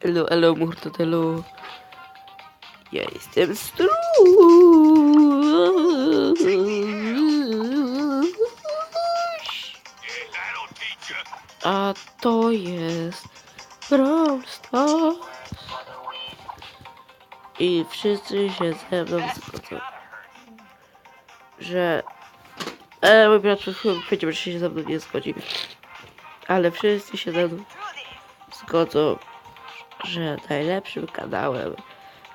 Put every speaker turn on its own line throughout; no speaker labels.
Elo, elo, mortadelo. Ja jestem struś. A to jest Brawl Stars. I wszyscy się ze mną zgodzą, że... E, mój brat powiedział, że się ze mną nie zgodzi. Ale wszyscy się ze mną zgodzą, że najlepszym kanałem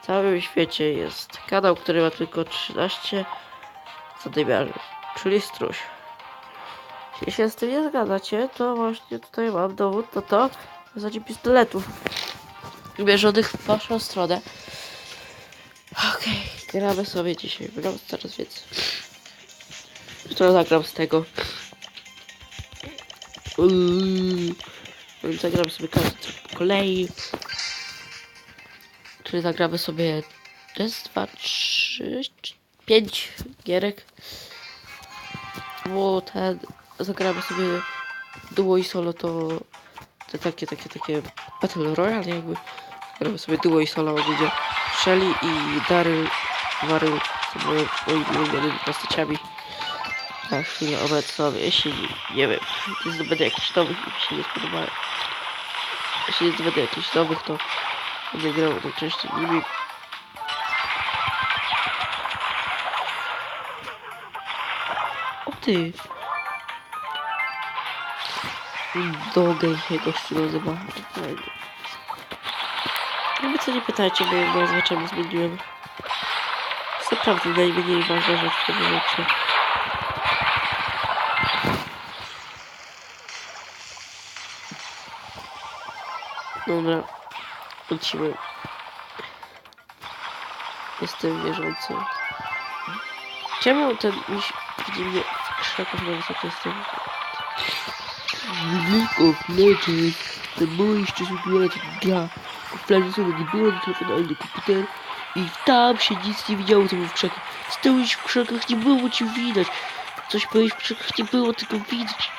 w całym świecie jest kanał, który ma tylko 13 zadymiarzy, czyli Struś. Jeśli się z tym nie zgadzacie, to właśnie tutaj mam dowód na to w zasadzie pistoletów mierzonych w waszą stronę. Okej, gramy sobie dzisiaj Brawl Stars, więc to zagram z tego. Yy, Więc zagram sobie każdy po kolei. Czyli zagramy sobie raz, dwa, trzy, pięć gierek. Bo ten zagramy sobie duo i solo to te takie, takie, takie Battle Royale jakby. Zagramy sobie duo i solo ogólnie. Shelly i Daryl Waryl są moimi ulubionymi postaciami na chwilę obecną, jeśli nie wiem, nie zdobędę jakichś nowych mi się nie spodobają. Jeśli nie zdobędę jakichś nowych, to będę grał najczęściej nimi. O ty! Dogę się gościu nazywa. Jakby co nie pytajcie, bo jego nazwę czemu zmieniłem. Jest naprawdę najmniej ważna rzecz w tym życiu. Dobra, lecimy. Jestem wierzący. Czemu ten miś widzi mnie w krzakach na wysokości jestem? League of Legends, ten mój szczęśliwy gra. Sobie nie było do telefonu ani do komputera i tam się nic nie widziało, co było w krzakach. Stałeś w krzakach, nie było cię widać. Coś powiedzieć w krzakach nie było, tylko widać.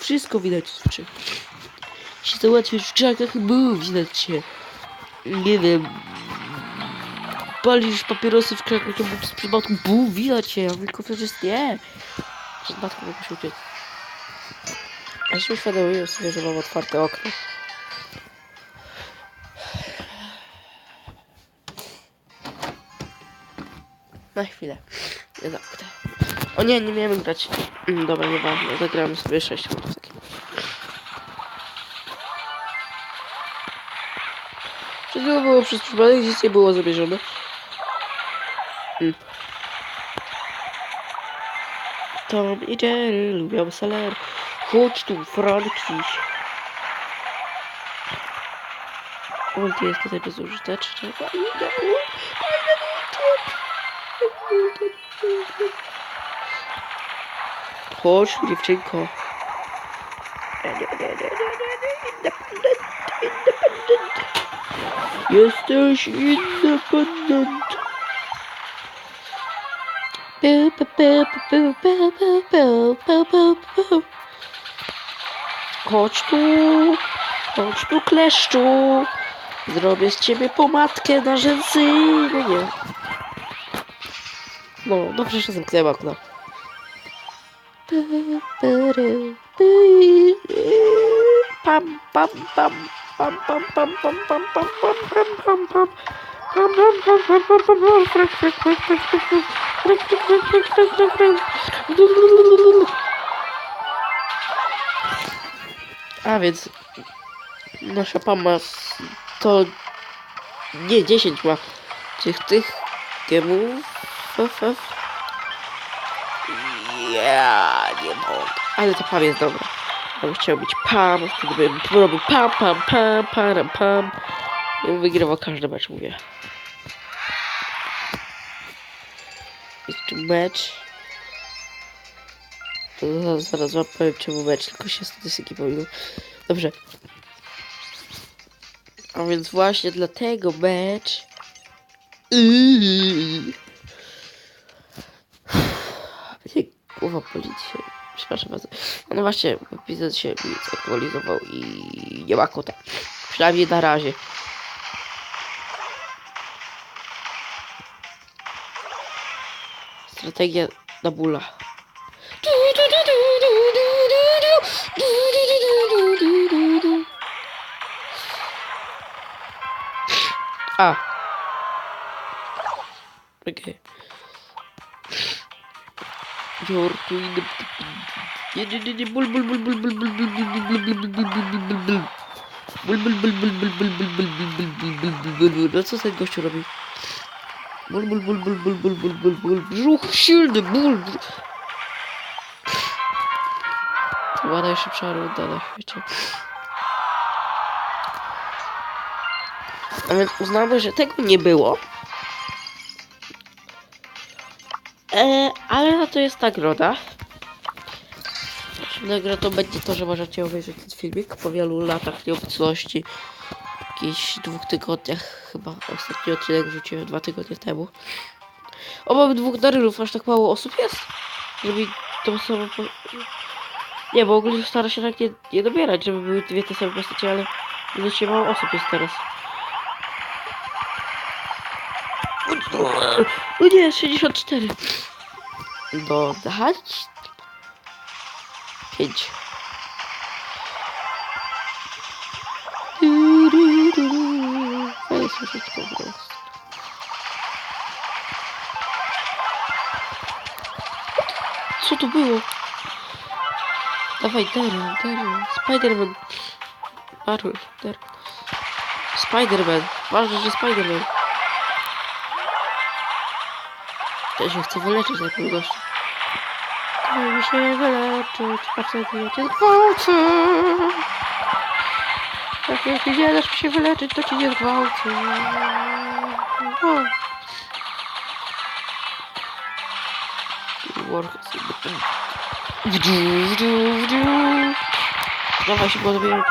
Wszystko widać w krzakach się załatwiać w krzakach, było widać cię. Nie wiem. Palisz papierosy w krzakach, to z przypadku był widać cię, a tylko przecież nie. Przypadku mogę się uciec. Ja się uświadomiłem sobie, że mam otwarte okno. Na chwilę. Nie zamknę. O nie, nie miałem grać. Mm, Dobra, nieważne. Zagramy sobie 6 minut. Wszystko było przez przypadek, nic nie było zamierzone. Hmm. Tom i Jerry lubią saler. Chodź tu, Frankiś. On jest tutaj bezużyteczny. Chodź, dziewczynko independent. Jesteś independent. Chodź tu, chodź tu kleszczu. Zrobię z ciebie pomadkę na rzęsy. No nie. No, dobrze, że zamknęła okno. Pam, pam, pam. A więc nasza pama to nie 10 ma tych tych gemów. Ja nie mogę. Ale ta pam jest dobra. Ja bym chciał być pam, wtedy bym robił pam, pam, pam, pam, pam. I bym wygrywał każdy mecz, mówię. Jest tu mecz. To zaraz, zaraz wam powiem czemu mecz, tylko się statystyki powiną. Dobrze. A więc właśnie dlatego mecz. Yy. Nie, głowa boli przepraszam bardzo. No właśnie, epizod się zaktualizował i nie ma kota. Przynajmniej na razie. Strategia na bóla. A. Okay. Nie, nie, bul, bul, bul, bul, bul, bul, bul, bul, bul, bul, bul, bul, bul, bul, bul, bul. Bul, bul, bul, bul, bul, bul, bul, bul, bul, bul, bul. No co ten gościu robi? Bul, bul, bul, bul, bul, bul, bul, bul, bul. Brzuch silny, ból. była najszybsza runda na świecie. A więc uznamy, że tego nie było. E, ale na to jest nagroda. Nagrodą będzie to, że możecie obejrzeć ten filmik po wielu latach nieobecności. Jakichś dwóch tygodniach, chyba ostatni odcinek wrzuciłem dwa tygodnie temu. O, mamy dwóch darylów, aż tak mało osób jest. Żeby tą samą... Po... Nie, bo ogólnie stara się tak nie, nie dobierać, żeby były dwie te same postacie, ale widocznie mało osób jest teraz. Nie, 64. Dodać. 5. Fajnie słyszeć po prostu. Co to było? Dawaj, Daryl, Daryl, Spiderman. Marvel, Daryl. Spiderman, ważne, że Spiderman. Ja się chcę wyleczyć na tym gościu. Chcę mi się wyleczyć, facet ja cię zgwałcę. Jak jak nie dasz mi się wyleczyć, to cię nie zgwałcę. Wdziu. Dawaj się podbierać.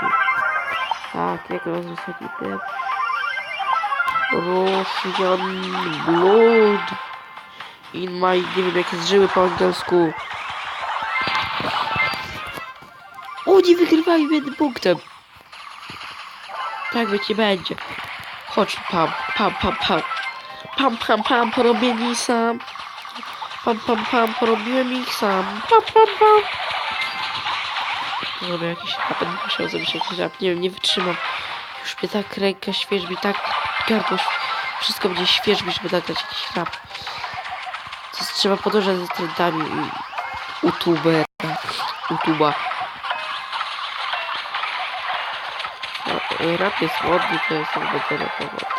Tak, jak rozrysać ten. Russian blood. In my, nie wiem jak jest żyły po angielsku. O, nie wygrywali jednym punktem. Tak być nie będzie. Chodź, pam, pam, pam, pam. Pam, pam, pam, porobię ich sam. Pam, pam, pam, porobiłem ich sam. Pam, pam, pam. Zrobię jakiś rap, musiał zrobić jakiś rap, nie wiem, nie wytrzymam. Już mnie tak ręka świeżbi, tak gardło, wszystko będzie świeżbi, żeby nagrać jakiś rap. Trzeba podążać za trendami youtubera, youtuba. No, Rap jest modny, to jest będę rapował.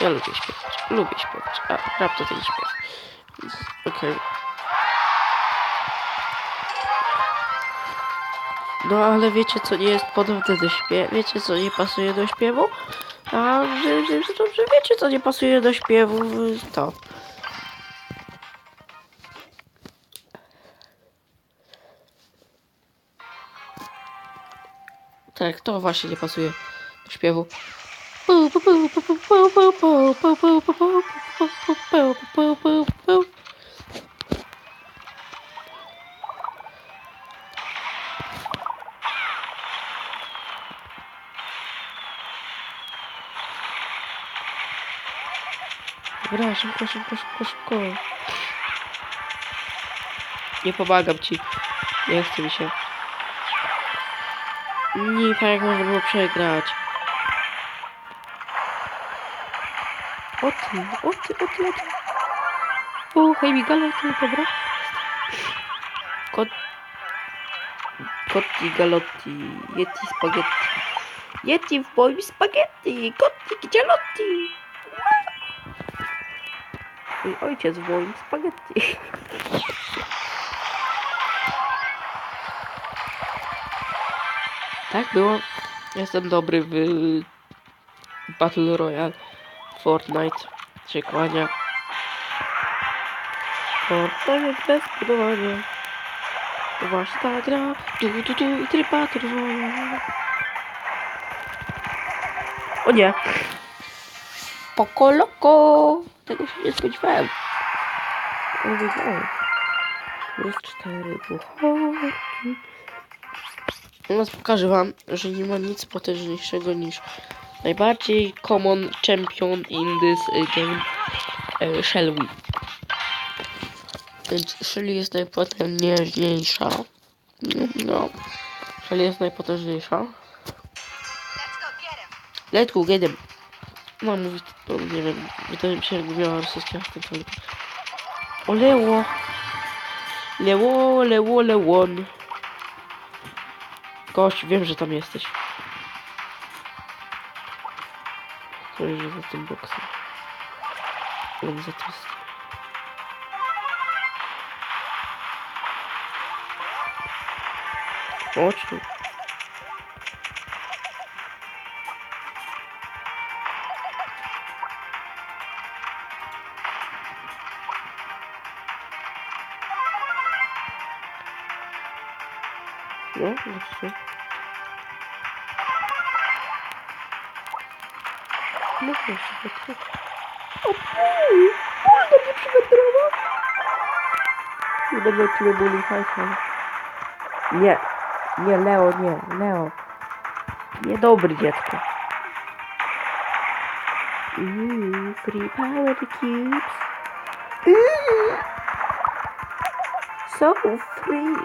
Ja lubię śpiewać, lubię śpiewać, a rap to ten śpiew. Okej. No ale wiecie co nie jest podobne do śpiewu? Wiecie co nie pasuje do śpiewu? A że, że wiecie co nie pasuje do śpiewu? To. Tak, to właśnie nie pasuje do śpiewu. Dobra, szybko, szybko, szybko, szybko. Nie pomagam ci. Nie chce mi się. Tak jak można było przegrać. O ty, o ty, o ty, o ty. O, hej, migaloty, dobra. Kot... Kotti galotti, yeti spaghetti. Yeti w moim spaghetti, kotti gialotti. Mój ojciec w moim spaghetti. Tak było. Jestem dobry w Battle Royale. Fortnite się. Fortnite bez budowania. To właśnie ta gra. Tu, tu, tu i tryb Battle Royale. O nie. Poko loko. Tego się nie spodziewałem. O. Plus cztery puchorki. Teraz pokażę wam, że nie ma nic potężniejszego niż najbardziej common champion in this uh, game uh, Shell We. Więc Shelly jest najpotężniejsza. No. Shelly jest najpotężniejsza.
Let's go get him.
No mówić, to nie wiem, wydaje mi się jakby miała rosyjski akcent. ale- O leło. Leło, leło, lewon. Gość, wiem, że tam jesteś. Stoję, że za tym boksem. On za tym stoi. Chodź tu. No właśnie, tak, tak. O! Pół do mnie przywędrował! Nie będę ciebie bully hajsem. Nie. Nie, Leo, nie. Leo. Niedobry dziecko. Ooh, free power cubes. Ooh. So free.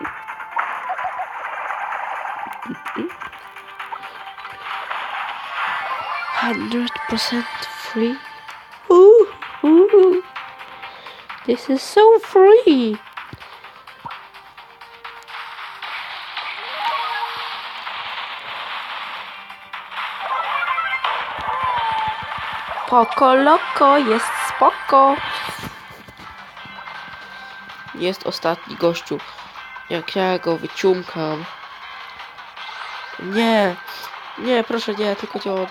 Hundred percent free. Ooh, ooh. This is so free. Poko loko, jest spoko. Jest ostatni gościu. Jak ja go wyciumkam. Nie, nie, proszę nie, tylko nie.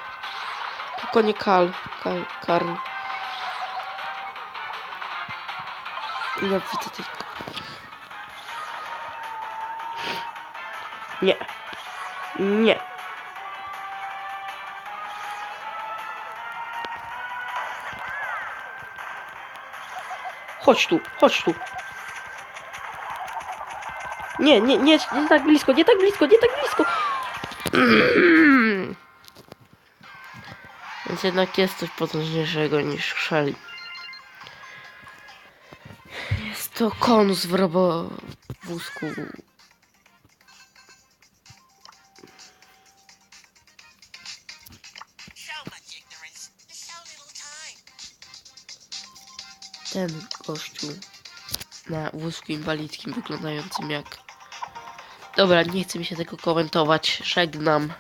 Tylko nie Kal. Kal Karl. Nienawidzę tej... Nie. Nie. Chodź tu, chodź tu. Nie, nie, nie, nie tak blisko, nie tak blisko, nie tak blisko. Więc jednak jest coś potężniejszego niż Shelly. Jest to konus w robowózku. Ten gościu na wózku inwalidzkim wyglądającym jak... Dobra, nie chcę mi się tego komentować. Żegnam.